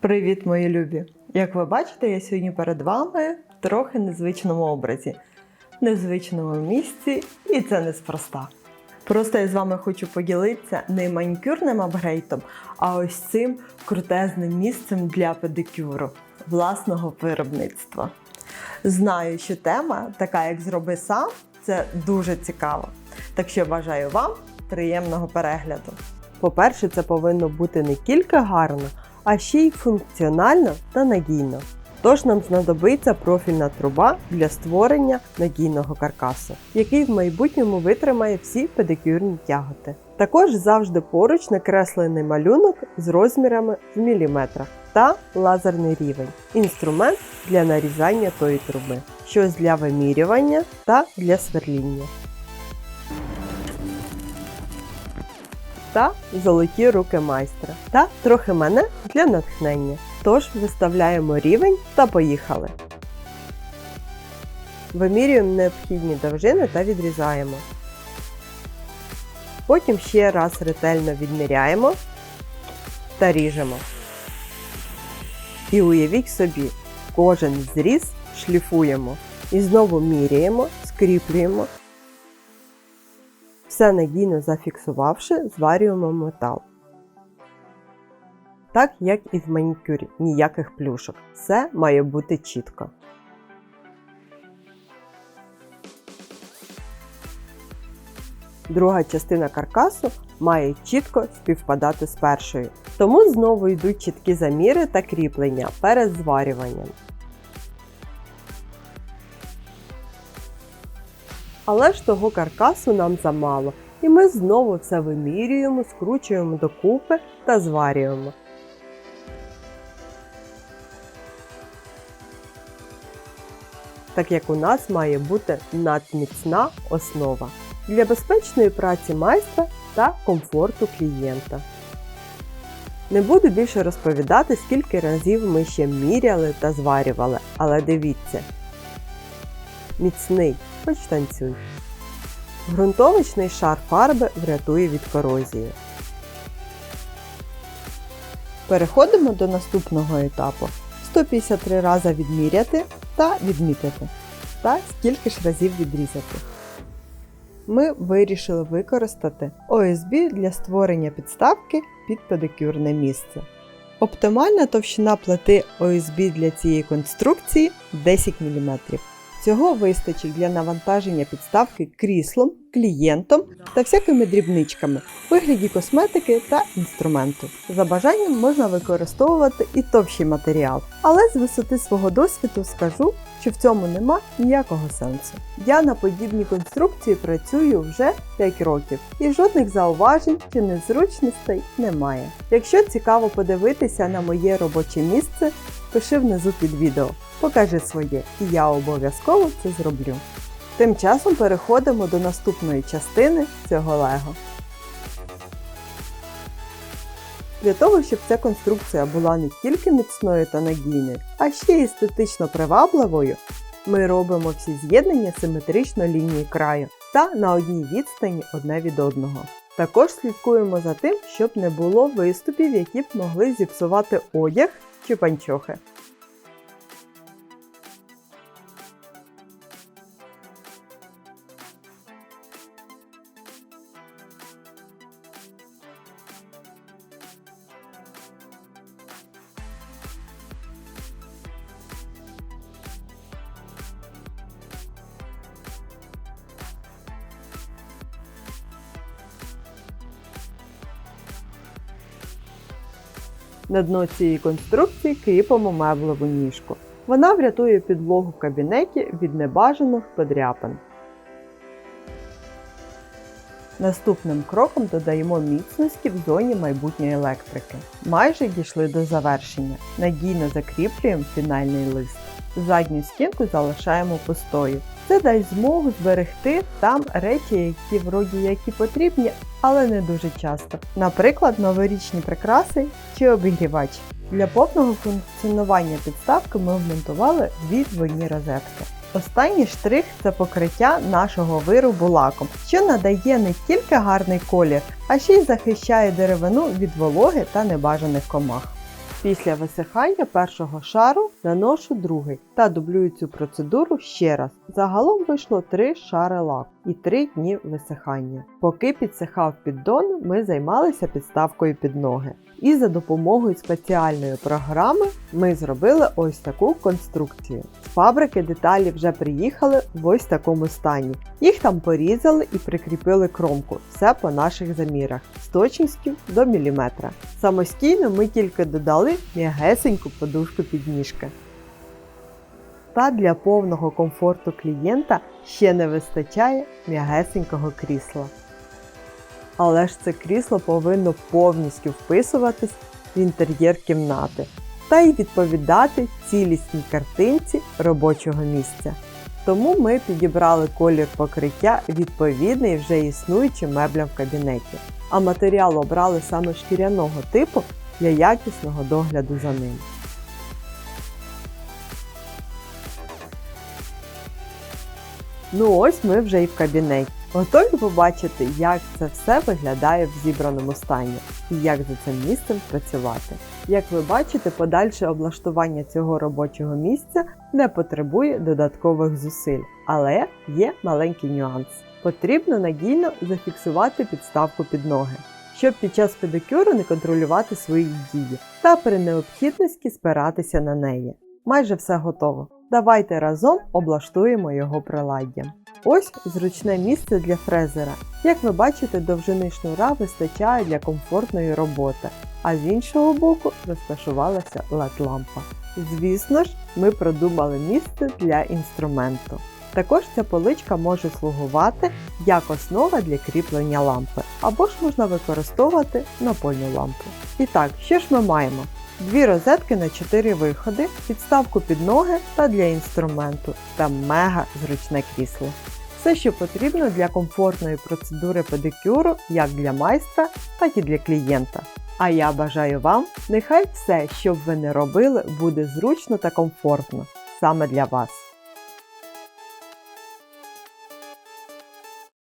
Привіт, мої любі! Як ви бачите, я сьогодні перед вами в трохи незвичному образі, незвичному місці, і це неспроста. Просто я з вами хочу поділитися не манікюрним апгрейтом, а ось цим крутезним місцем для педикюру власного виробництва. Знаю, що тема, така як зроби сам, це дуже цікаво. Так що бажаю вам приємного перегляду. По-перше, це повинно бути не тільки гарно, а ще й функціонально та надійно. Тож нам знадобиться профільна труба для створення надійного каркасу, який в майбутньому витримає всі педикюрні тяготи. Також завжди поруч накреслений малюнок з розмірами в міліметрах та лазерний рівень, інструмент для нарізання тої труби, щось для вимірювання та для сверління. Та золоті руки майстра, та трохи мене для натхнення. Тож виставляємо рівень та поїхали. Вимірюємо необхідні довжини та відрізаємо. Потім ще раз ретельно відміряємо та ріжемо. І уявіть собі, кожен зріз шліфуємо і знову міряємо, скріплюємо все надійно зафіксувавши, зварюємо метал. Так як і в манікюрі, ніяких плюшок. Все має бути чітко. Друга частина каркасу має чітко співпадати з першою. Тому знову йдуть чіткі заміри та кріплення перед зварюванням. Але ж того каркасу нам замало, і ми знову все вимірюємо, скручуємо докупи та зварюємо. Так як у нас має бути надміцна основа для безпечної праці майстра та комфорту клієнта. Не буду більше розповідати, скільки разів ми ще міряли та зварювали, але дивіться. Міцний хоч танцюй. Грунтовочний шар фарби врятує від корозії. Переходимо до наступного етапу. 153 рази відміряти та відмітити. Та скільки ж разів відрізати. Ми вирішили використати ОСБ для створення підставки під педикюрне місце. Оптимальна товщина плити ОСБ для цієї конструкції 10 мм. Цього вистачить для навантаження підставки кріслом, клієнтом та всякими дрібничками вигляді косметики та інструменту. За бажанням можна використовувати і товщий матеріал, але з висоти свого досвіду скажу, що в цьому нема ніякого сенсу. Я на подібній конструкції працюю вже 5 років і жодних зауважень чи незручностей немає. Якщо цікаво подивитися на моє робоче місце, пиши внизу під відео. Покажи своє, і я обов'язково це зроблю. Тим часом переходимо до наступної частини цього лего. Для того, щоб ця конструкція була не тільки міцною та надійною, а ще й естетично привабливою, ми робимо всі з'єднання симетрично лінії краю та на одній відстані одне від одного. Також слідкуємо за тим, щоб не було виступів, які б могли зіпсувати одяг чи панчохи. На дно цієї конструкції кріпимо меблеву ніжку. Вона врятує підлогу в кабінеті від небажаних подряпин. Наступним кроком додаємо міцності в зоні майбутньої електрики. Майже дійшли до завершення. Надійно закріплюємо фінальний лист. Задню стінку залишаємо пустою. Це дасть змогу зберегти там речі, які вроді які потрібні, але не дуже часто. Наприклад, новорічні прикраси чи обігрівач. Для повного функціонування підставки ми вмонтували дві двойні розетки. Останній штрих це покриття нашого виробу лаком, що надає не тільки гарний колір, а ще й захищає деревину від вологи та небажаних комах. Після висихання першого шару наношу другий та дублюю цю процедуру ще раз. Загалом вийшло 3 шари лаку і 3 дні висихання. Поки підсихав піддон, ми займалися підставкою під ноги. І за допомогою спеціальної програми ми зробили ось таку конструкцію. З фабрики деталі вже приїхали в ось такому стані. Їх там порізали і прикріпили кромку, все по наших замірах, з точністю до міліметра. Самостійно ми тільки додали м'ягесеньку подушку підніжки. Та для повного комфорту клієнта ще не вистачає м'ягесенького крісла. Але ж це крісло повинно повністю вписуватись в інтер'єр кімнати та й відповідати цілісній картинці робочого місця. Тому ми підібрали колір покриття відповідний вже існуючим меблям в кабінеті, а матеріал обрали саме шкіряного типу для якісного догляду за ним. Ну ось ми вже і в кабінеті. Готові побачити, як це все виглядає в зібраному стані і як за цим місцем працювати. Як ви бачите, подальше облаштування цього робочого місця не потребує додаткових зусиль, але є маленький нюанс. Потрібно надійно зафіксувати підставку під ноги, щоб під час педикюру не контролювати свої дії та при необхідності спиратися на неї. Майже все готово. Давайте разом облаштуємо його приладдям. Ось зручне місце для фрезера. Як ви бачите, довжини шнура вистачає для комфортної роботи, а з іншого боку розташувалася LED-лампа. Звісно ж, ми продумали місце для інструменту. Також ця поличка може слугувати як основа для кріплення лампи, або ж можна використовувати напольну лампу. І так, що ж ми маємо? Дві розетки на 4 виходи, підставку під ноги та для інструменту та мега зручне крісло. Все, що потрібно для комфортної процедури педикюру як для майстра, так і для клієнта. А я бажаю вам, нехай все, що б ви не робили, буде зручно та комфортно саме для вас.